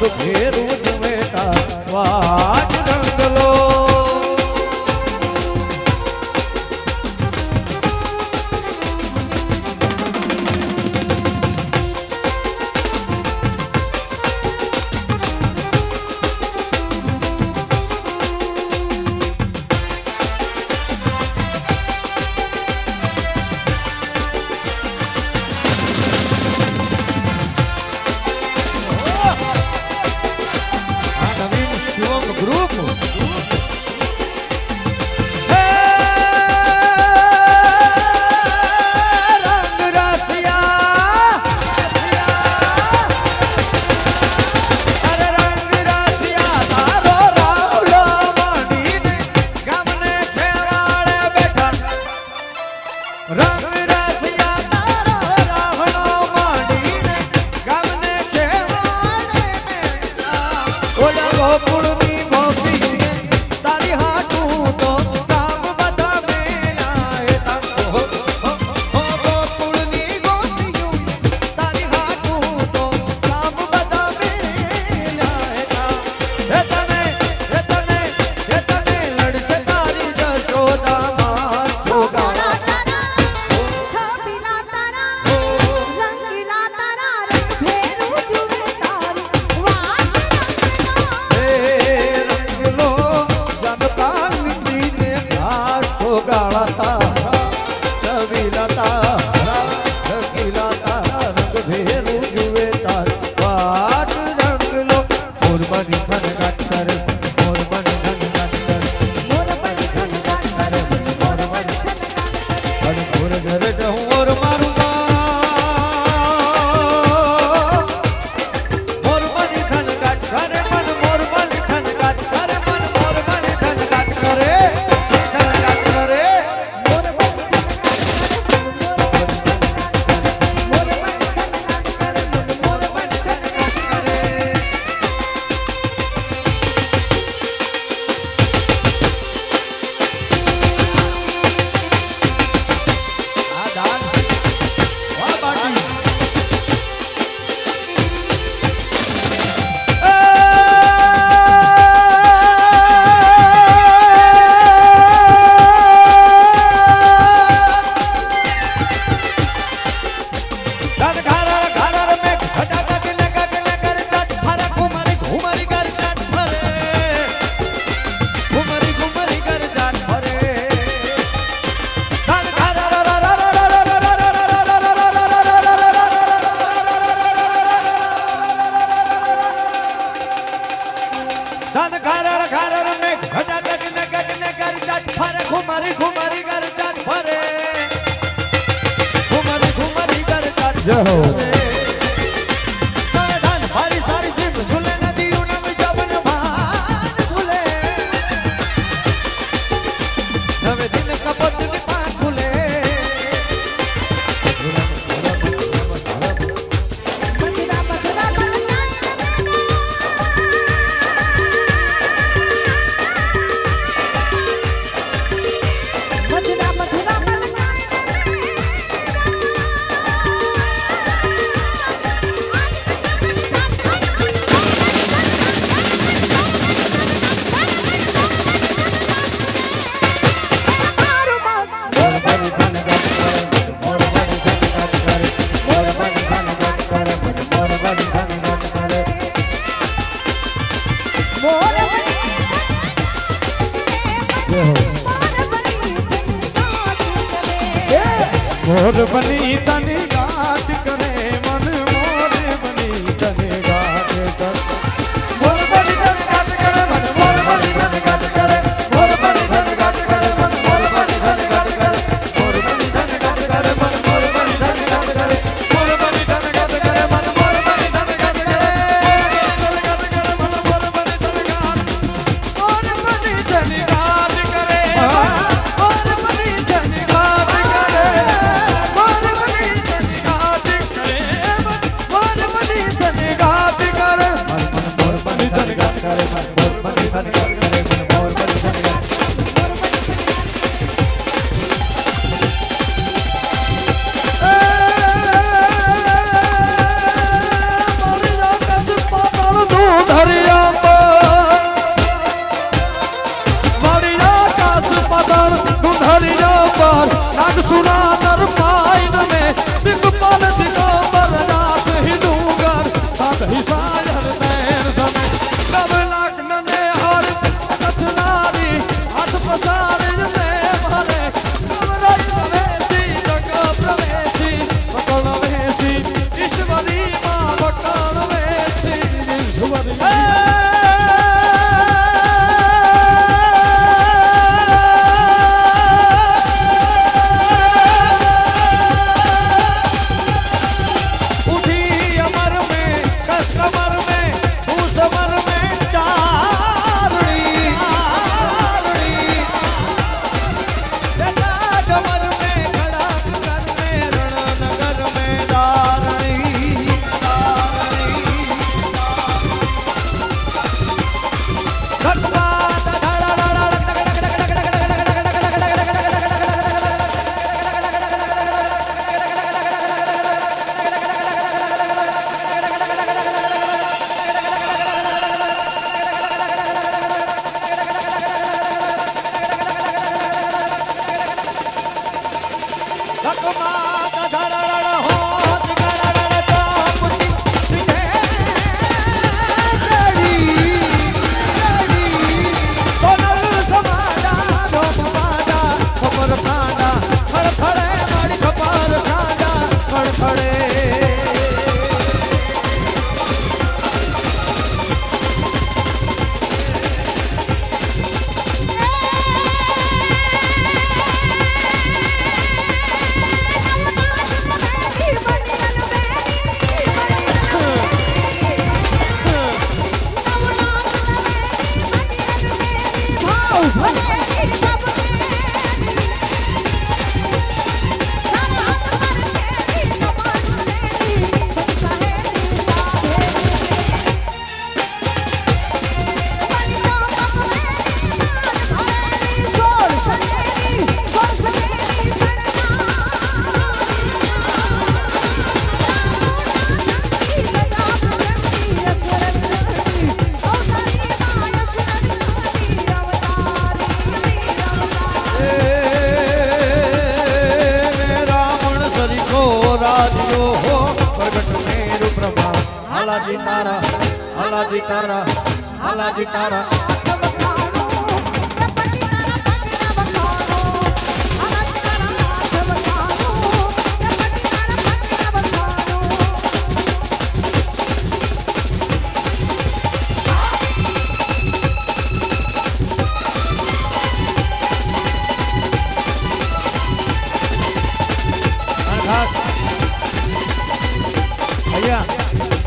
તારા રૂજ તારા વાટ ધન ખારર ખારર મે ઘટા ગટ ને ગટ ને કરી જાત ફરે ખુમારી ખુમારી કર જાત ફરે. ખુમારી ખુમારી કર જાત જય હો. તમે ધન મારી સારી સિમ ઝુલે નદીઓ નમ જવન ભાન ઝુલે. તમે मोर बनी तनी He's on. હાલાજી તારા હાલાજી તારા